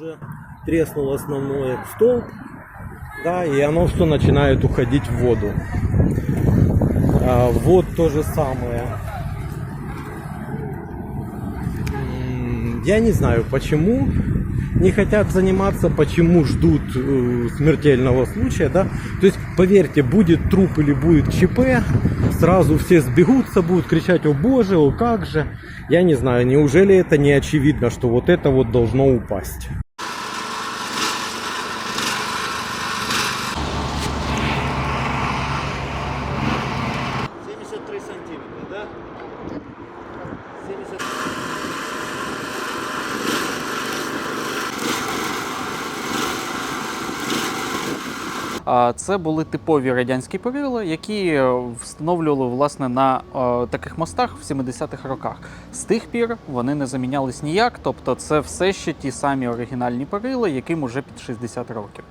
уже треснул основной столб, да, и оно все начинает уходить в воду. А, вот то же самое. Я не знаю, почему не хотят заниматься, почему ждут э, смертельного случая, да. То есть, поверьте, будет труп или будет ЧП, сразу все сбегутся, будут кричать, о боже, о как же. Я не знаю, неужели это не очевидно, что вот это вот должно упасть. Сантиметра, да? 70... А Це були типові радянські перила, які е, встановлювали власне на е, таких мостах в 70-х роках. З тих пір вони не замінялись ніяк, тобто це все ще ті самі оригінальні перила, яким уже під 60 років.